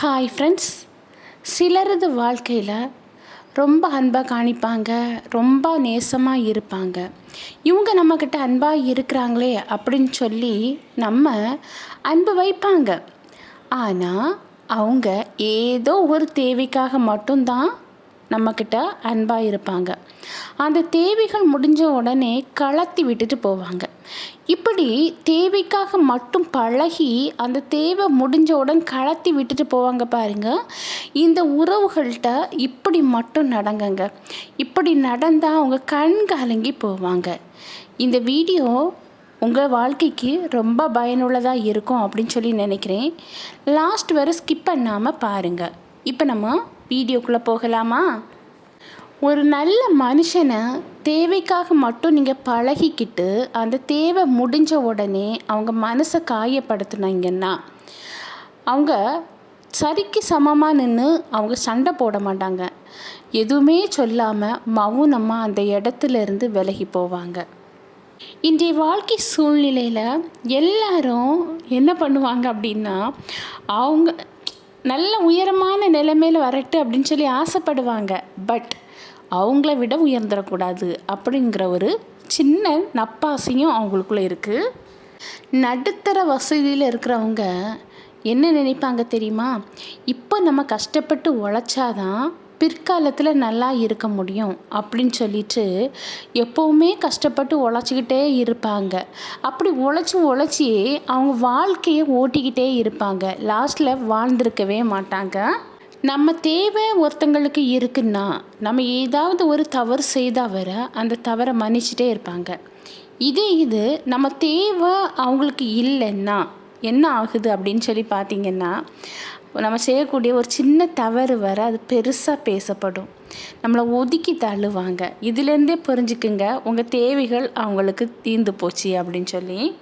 Hi friends சிலரது வாழ்க்கையில் ரொம்ப அன்பாக காணிப்பாங்க ரொம்ப நேசமாக இருப்பாங்க. இவங்க நம்மக்கிட்ட அன்பாக இருக்கிறாங்களே அப்படின்னு சொல்லி நம்ம அன்பு வைப்பாங்க. ஆனால் அவங்க ஏதோ ஒரு தேவைக்காக மட்டும்தான் நம்மக்கிட்ட அன்பாக இருப்பாங்க. அந்த தேவைகள் முடிஞ்ச உடனே கலத்தி விட்டுட்டு போவாங்க. இப்படி தேவைக்காக மட்டும் பழகி அந்த தேவை முடிஞ்ச கலத்தி விட்டுட்டு போவாங்க பாருங்க. இந்த உறவுகள்கிட்ட இப்படி மட்டும் நடங்குங்க. இப்படி நடந்தால் அவங்க கண் கலங்கி போவாங்க. இந்த வீடியோ உங்கள் வாழ்க்கைக்கு ரொம்ப பயனுள்ளதாக இருக்கும் அப்படின்னு சொல்லி நினைக்கிறேன். லாஸ்ட் வரை ஸ்கிப் பண்ணாமல் பாருங்கள் இப்போ நம்ம வீடியோக்குள்ளே போகலாமா? ஒரு நல்ல மனுஷனை தேவைக்காக மட்டும் நீங்கள் பழகிக்கிட்டு அந்த தேவை முடிஞ்ச உடனே அவங்க மனசை காயப்படுத்துனீங்கன்னா அவங்க சரிக்கு சமமாக நின்று அவங்க சண்டை போட மாட்டாங்க. எதுவுமே சொல்லாமல் மௌனமாக அந்த இடத்துல இருந்து விலகி போவாங்க. இன்றைய வாழ்க்கை சூழ்நிலையில் எல்லாரும் என்ன பண்ணுவாங்க அப்படின்னா அவங்க நல்ல உயரமான நிலைமையில் வரட்டு அப்படின்னு சொல்லி ஆசைப்படுவாங்க. பட் அவங்கள விட உயர்ந்துடக்கூடாது அப்படிங்கிற ஒரு சின்ன நப்பாசையும் அவங்களுக்குள்ளே இருக்குது நடுத்தர வசதியில் இருக்கிறவங்க என்ன நினைப்பாங்க தெரியுமா? இப்போ நம்ம கஷ்டப்பட்டு உழைச்சாதான் பிற்காலத்தில் நல்லா இருக்க முடியும் அப்படின்னு சொல்லிட்டு எப்போவுமே கஷ்டப்பட்டு உழைச்சிக்கிட்டே இருப்பாங்க. அப்படி உழைச்சி உழைச்சி அவங்க வாழ்க்கையை ஓட்டிக்கிட்டே இருப்பாங்க. லாஸ்ட்டில் வாழ்ந்திருக்கவே மாட்டாங்க. நம்ம தேவை ஒருத்தங்களுக்கு இருக்குன்னா நம்ம ஏதாவது ஒரு தவறு செய்தால் வர அந்த தவறை மன்னிச்சிட்டே இருப்பாங்க. இதே இது நம்ம தேவை அவங்களுக்கு இல்லைன்னா என்ன ஆகுது அப்படின்னு சொல்லி பார்த்தீங்கன்னா நம்ம செய்யக்கூடிய ஒரு சின்ன தவறு வர அது பெருசாக பேசப்படும். நம்மளை ஒதுக்கி தள்ளுவாங்க. இதுலேருந்தே புரிஞ்சுக்குங்க. உங்கள் தேவைகள் அவங்களுக்கு தீர்ந்து போச்சு அப்படின்னு சொல்லி.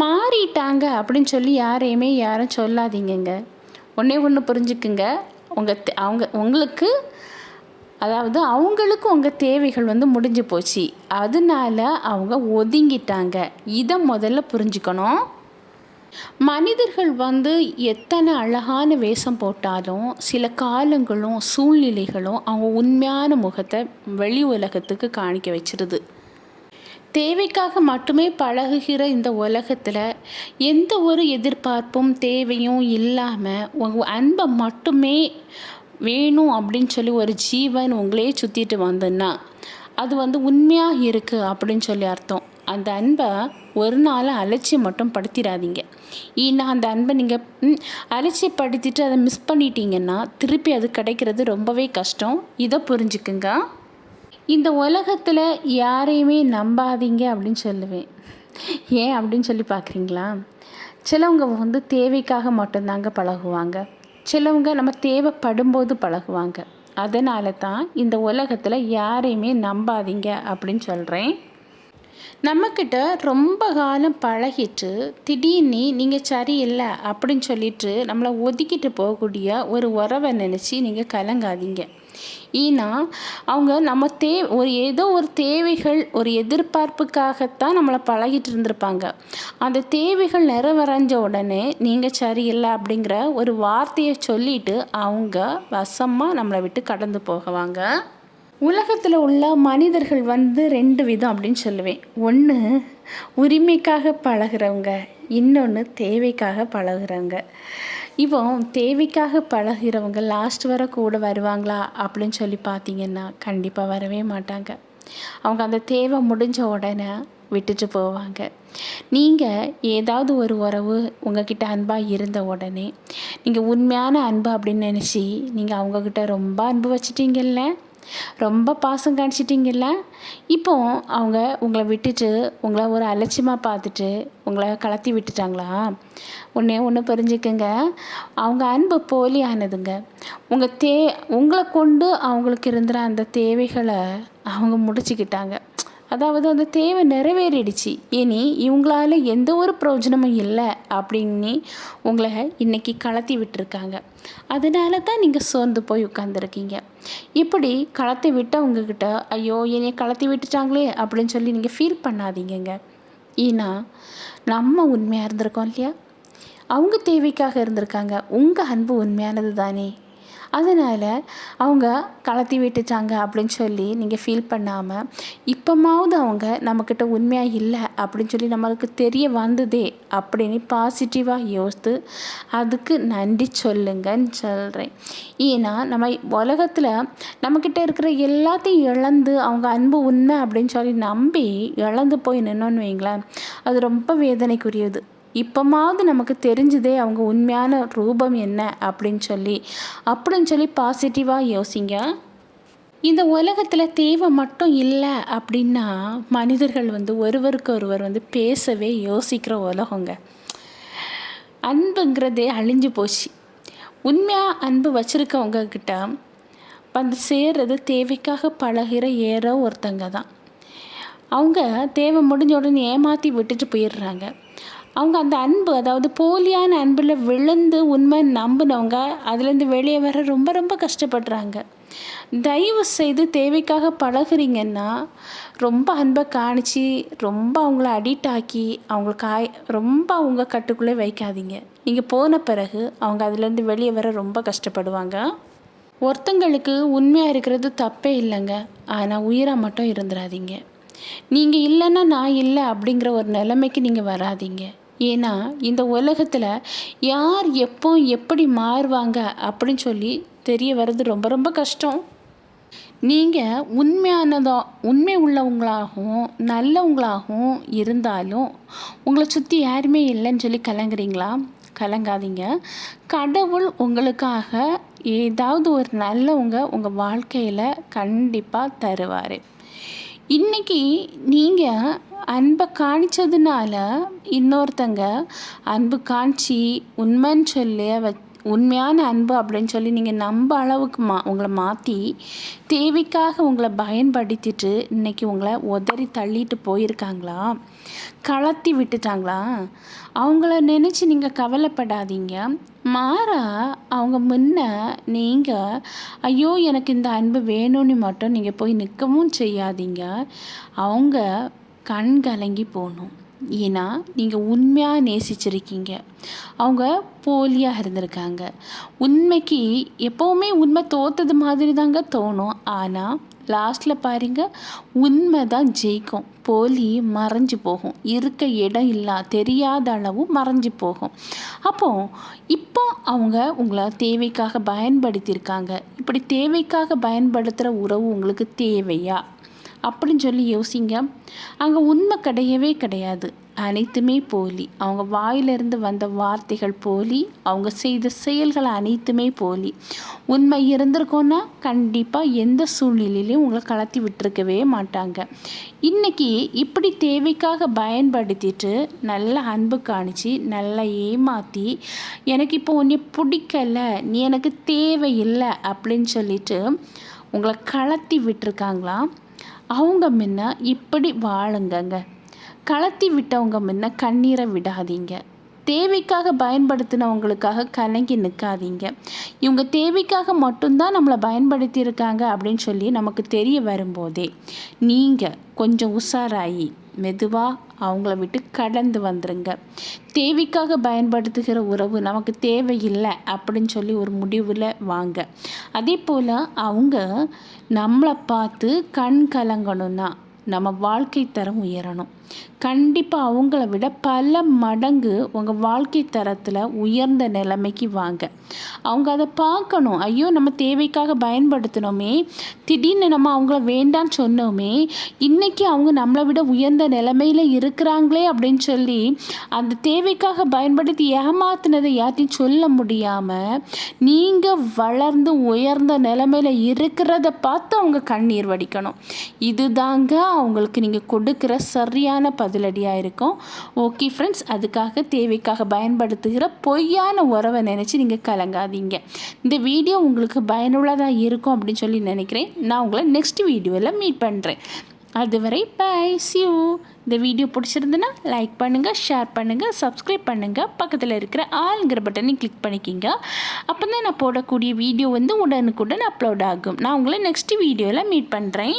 மாறிட்டாங்க அப்படின்னு சொல்லி யாரையுமே யாரும் சொல்லாதீங்கங்க. ஒன்றே ஒன்று புரிஞ்சுக்குங்க. உங்கள் அவங்க உங்களுக்கு அதாவது அவங்களுக்கு உங்கள் தேவைகள் வந்து முடிஞ்சு போச்சு. அதனால அவங்க ஒதுங்கிட்டாங்க. இதை முதல்ல புரிஞ்சுக்கணும். மனிதர்கள் வந்து எத்தனை அழகான வேஷம் போட்டாலும் சில காலங்களும் சூழ்நிலைகளும் அவங்க உண்மையான முகத்தை வெளி உலகத்துக்கு காணிக்க வச்சிருது. தேவைக்காக மட்டுமே பழகுகிற இந்த உலகத்தில் எந்த ஒரு எதிர்பார்ப்பும் தேவையும் இல்லாமல் உங்கள் அன்பை மட்டுமே வேணும் அப்படின்னு சொல்லி ஒரு ஜீவன் உங்களே சுற்றிட்டு வந்ததுன்னா அது வந்து உண்மையாக இருக்குது அப்படின்னு சொல்லி அர்த்தம். அந்த அன்பை ஒரு நாள் அலட்சியம் மட்டும் படுத்திடாதீங்க ஏன்னா அந்த அன்பை நீங்கள் அலட்சியப்படுத்திட்டு அதை மிஸ் பண்ணிட்டீங்கன்னா திருப்பி அது கிடைக்கிறது ரொம்பவே கஷ்டம். இதை புரிஞ்சுக்குங்க. இந்த உலகத்தில் யாரையுமே நம்பாதீங்க அப்படின்னு சொல்லுவேன். ஏன் அப்படின்னு சொல்லி பார்க்குறீங்களா? சிலவங்க வந்து தேவைக்காக மட்டும்தாங்க பழகுவாங்க. சிலவங்க நம்ம தேவைப்படும்போது பழகுவாங்க. அதனால தான் இந்த உலகத்தில் யாரையுமே நம்பாதீங்க அப்படின்னு சொல்கிறேன் நம்மக்கிட்ட ரொம்ப காலம் பழகிட்டு திடீர்னு நீங்கள் சரியில்லை அப்படின்னு சொல்லிட்டு நம்மளை ஒதுக்கிட்டு போகக்கூடிய ஒரு உறவை நினச்சி நீங்கள் கலங்காதீங்க. ஏன்னா அவங்க நம்ம தே ஒரு ஏதோ ஒரு தேவைகள் ஒரு எதிர்பார்ப்புக்காகத்தான் நம்மளை பழகிட்டு இருந்திருப்பாங்க. அந்த தேவைகள் நிறைவரைஞ்ச உடனே நீங்கள் சரியில்லை அப்படிங்கிற ஒரு வார்த்தையை சொல்லிட்டு அவங்க வசமாக நம்மளை விட்டு கடந்து போகவாங்க. உலகத்தில் உள்ள மனிதர்கள் வந்து ரெண்டு விதம் அப்படின்னு சொல்லுவேன். ஒன்று உரிமைக்காக பழகிறவங்க. இன்னொன்று தேவைக்காக பழகிறவங்க. இப்போ தேவைக்காக பழகிறவங்க லாஸ்ட் வர கூட வருவாங்களா அப்படின்னு சொல்லி பார்த்தீங்கன்னா கண்டிப்பாக வரவே மாட்டாங்க. அவங்க அந்த தேவை முடிஞ்ச உடனே விட்டுட்டு போவாங்க. நீங்கள் ஏதாவது ஒரு உறவு உங்ககிட்ட அன்பாக இருந்த உடனே நீங்கள் உண்மையான அன்பு அப்படின்னு நினச்சி நீங்கள் அவங்கக்கிட்ட ரொம்ப அன்பு வச்சிட்டிங்கல்ல? ரொம்ப பாசம் காணிச்சிட்டிங்கல்ல? இப்போ அவங்க உங்களை விட்டுட்டு உங்களை ஒரு அலட்சியமாக பார்த்துட்டு உங்களை கலத்தி விட்டுட்டாங்களா? ஒன்றே ஒன்று புரிஞ்சுக்கங்க. அவங்க அன்பு போலியானதுங்க. உங்கள் தே உங்களை கொண்டு அவங்களுக்கு இருந்துற அந்த தேவைகளை அவங்க முடிச்சுக்கிட்டாங்க. அதாவது அந்த தேவை நிறைவேறிடுச்சு. இனி இவங்களால எந்த ஒரு பிரயோஜனமும் இல்லை அப்படின்னு உங்களை இன்னைக்கு கலத்தி விட்டுருக்காங்க. அதனால தான் நீங்கள் சோர்ந்து போய் உட்காந்துருக்கீங்க இப்படி கலத்தி விட்டவங்கக்கிட்ட ஐயோ என்னை கலத்தி விட்டுட்டாங்களே அப்படின்னு சொல்லி நீங்கள் ஃபீல் பண்ணாதீங்கங்க. ஏன்னா நம்ம உண்மையாக இருந்திருக்கோம் இல்லையா? அவங்க தேவைக்காக இருந்திருக்காங்க. உங்கள் அன்பு உண்மையானது தானே அதனால் அவங்க கலத்தி விட்டுட்டாங்க அப்படின்னு சொல்லி நீங்கள் ஃபீல் பண்ணாமல் இப்போமாவது அவங்க நம்மக்கிட்ட உண்மையாக இல்லை அப்படின்னு சொல்லி நம்மளுக்கு தெரிய வந்ததே அப்படின்னு பாசிட்டிவாக யோசித்து அதுக்கு நன்றி சொல்லுங்கன்னு சொல்கிறேன் ஏன்னா நம்ம உலகத்தில் நம்மக்கிட்ட இருக்கிற எல்லாத்தையும் இழந்து அவங்க அன்பு உண்மை அப்படின்னு சொல்லி நம்பி இழந்து போய் நின்னோன்னு வைங்களேன் அது ரொம்ப வேதனைக்குரியது. இப்போமாவது நமக்கு தெரிஞ்சுதே அவங்க உண்மையான ரூபம் என்ன அப்படின்னு சொல்லி. அப்படின்னு சொல்லி பாசிட்டிவாக யோசிங்க. இந்த உலகத்தில் தேவை மட்டும் இல்லை அப்படின்னா மனிதர்கள் வந்து ஒருவருக்கு ஒருவர் வந்து பேசவே யோசிக்கிற உலகங்க. அன்புங்கிறதே அழிஞ்சு போச்சு. உண்மையாக அன்பு வச்சுருக்கவங்க கிட்ட வந்து சேர்றது தேவைக்காக பழகிற ஏற ஒருத்தங்க தான். அவங்க தேவை முடிஞ்ச உடனே ஏமாற்றி விட்டுட்டு போயிடுறாங்க. அவங்க அந்த அன்பு அதாவது போலியான அன்பில் விழுந்து உண்மை நம்பினவங்க அதுலேருந்து வெளியே வர ரொம்ப ரொம்ப கஷ்டப்படுறாங்க. தயவு செய்து தேவைக்காக பழகுறீங்கன்னா ரொம்ப அன்பை காணிச்சு ரொம்ப அவங்கள அடிக்ட் ஆக்கி அவங்களுக்கு காய் ரொம்ப அவங்க கட்டுக்குள்ளே வைக்காதீங்க. நீங்கள் போன பிறகு அவங்க அதுலேருந்து வெளியே வர ரொம்ப கஷ்டப்படுவாங்க. ஒருத்தங்களுக்கு உண்மையாக இருக்கிறது தப்பே இல்லைங்க. ஆனால் உயிராக மட்டும் இருந்துடாதீங்க நீங்கள் இல்லைன்னா நான் இல்லை அப்படிங்கிற ஒரு நிலைமைக்கு நீங்கள் வராதீங்க. ஏன்னா இந்த உலகத்தில் யார் எப்போ எப்படி மாறுவாங்க அப்படின்னு சொல்லி தெரிய வர்றது ரொம்ப ரொம்ப கஷ்டம். நீங்கள் உண்மையானதோ உண்மை உள்ளவங்களாகவும் நல்லவங்களாகவும் இருந்தாலும் உங்களை சுற்றி யாருமே இல்லைன்னு சொல்லி கலங்குறீங்களா? கலங்காதீங்க. கடவுள் உங்களுக்காக ஏதாவது ஒரு நல்லவங்க உங்கள் வாழ்க்கையில் கண்டிப்பாக தருவார். இன்றைக்கி நீங்கள் அன்பை காணிச்சதுனால இன்னொருத்தங்க அன்பு காணிச்சி உண்மைன்னு சொல்லி வ உண்மையான அன்பு அப்படின்னு சொல்லி நீங்கள் நம்ப அளவுக்கு மா உங்களை மாற்றி தேவைக்காக உங்களை பயன்படுத்திட்டு இன்றைக்கி உங்களை உதறி தள்ளிட்டு போயிருக்காங்களா? கலத்தி விட்டுட்டாங்களா? அவங்கள நினச்சி நீங்கள் கவலைப்படாதீங்க. மாறா அவங்க முன்ன நீங்கள் ஐயோ எனக்கு இந்த அன்பு வேணும்னு மட்டும் நீங்கள் போய் நிற்கவும் செய்யாதீங்க. அவங்க கண் கலங்கி போகணும். ஏன்னா நீங்கள் உண்மையாக நேசிச்சிருக்கீங்க. அவங்க போலியாக இருந்திருக்காங்க. உண்மைக்கு எப்போவுமே உண்மை தோத்தது மாதிரி தாங்க தோணும். ஆனால் லாஸ்ட்டில் பாருங்க உண்மை தான் ஜெயிக்கும். போலி மறைஞ்சு போகும். இருக்க இடம் இல்லா தெரியாத அளவு மறைஞ்சு போகும். அப்போது இப்போ அவங்க உங்களை தேவைக்காக பயன்படுத்தியிருக்காங்க. இப்படி தேவைக்காக பயன்படுத்துகிற உறவு உங்களுக்கு தேவையா? அப்படின்னு சொல்லி யோசிங்க. அங்கே உண்மை கிடையவே கிடையாது. அனைத்துமே போலி. அவங்க வாயிலிருந்து வந்த வார்த்தைகள் போலி. அவங்க செய்த செயல்கள் அனைத்துமே போலி. உண்மை இருந்திருக்கோன்னா கண்டிப்பாக எந்த சூழ்நிலையிலையும் உங்களை கலத்தி விட்டுருக்கவே மாட்டாங்க. இன்றைக்கி இப்படி தேவைக்காக பயன்படுத்திட்டு நல்ல அன்பு காணிச்சு நல்லா ஏமாற்றி எனக்கு இப்போ உன்னை பிடிக்கலை நீ எனக்கு தேவையில்லை அப்படின்னு சொல்லிட்டு உங்களை கலத்தி விட்டுருக்காங்களாம் அவங்க முன்ன இப்படி வாழுங்கங்க. கலத்தி விட்டவங்க முன்ன கண்ணீரை விடாதீங்க. தேவைக்காக பயன்படுத்தினவங்களுக்காக கலங்கி நிற்காதீங்க இவங்க தேவைக்காக மட்டும்தான் நம்மளை பயன்படுத்தியிருக்காங்க அப்படின்னு சொல்லி நமக்கு தெரிய வரும்போதே நீங்கள் கொஞ்சம் உஷாராகி மெதுவாக அவங்கள விட்டு கடந்து வந்துடுங்க தேவைக்காக பயன்படுத்துகிற உறவு நமக்கு தேவையில்லை அப்படின்னு சொல்லி ஒரு முடிவில் வாங்க. அதே போல் அவங்க நம்மளை பார்த்து கண் கலங்கணும்னா நம்ம வாழ்க்கை தரம் உயரணும். கண்டிப்பாக அவங்கள விட பல மடங்கு உங்கள் வாழ்க்கை தரத்தில் உயர்ந்த நிலைமைக்கு வாங்க. அவங்க அதை பார்க்கணும். ஐயோ நம்ம தேவைக்காக பயன்படுத்தினோமே. திடீர்னு நம்ம அவங்கள வேண்டான்னு சொன்னோமே. இன்றைக்கி அவங்க நம்மளை விட உயர்ந்த நிலைமையில் இருக்கிறாங்களே அப்படின்னு சொல்லி அந்த தேவைக்காக பயன்படுத்தி ஏமாத்தினதை யார்த்தையும் சொல்ல முடியாமல் நீங்கள் வளர்ந்து உயர்ந்த நிலைமையில் இருக்கிறத பார்த்து அவங்க கண்ணீர் வடிக்கணும். இதுதாங்க அவங்களுக்கு நீங்கள் கொடுக்குற சரியான பதிலடியாக இருக்கும் ஓகே ஃப்ரெண்ட்ஸ் அதுக்காக தேவைக்காக பயன்படுத்துகிற பொய்யான உறவை நினச்சி நீங்கள் கலங்காதீங்க. இந்த வீடியோ உங்களுக்கு பயனுள்ளதாக இருக்கும் அப்படின்னு சொல்லி நினைக்கிறேன். நான் உங்களை நெக்ஸ்ட் வீடியோவில் மீட் பண்ணுறேன் அதுவரை பை சியூ இந்த வீடியோ பிடிச்சிருந்துன்னா லைக் பண்ணுங்கள் ஷேர் பண்ணுங்கள் சப்ஸ்கிரைப் பண்ணுங்கள் பக்கத்தில் இருக்கிற ஆளுங்கிற பட்டனை கிளிக் பண்ணிக்கிங்க. அப்போ தான் நான் போடக்கூடிய வீடியோ வந்து உடனுக்குடன் அப்லோட் ஆகும். நான் உங்களை நெக்ஸ்ட் வீடியோவில் மீட் பண்ணுறேன்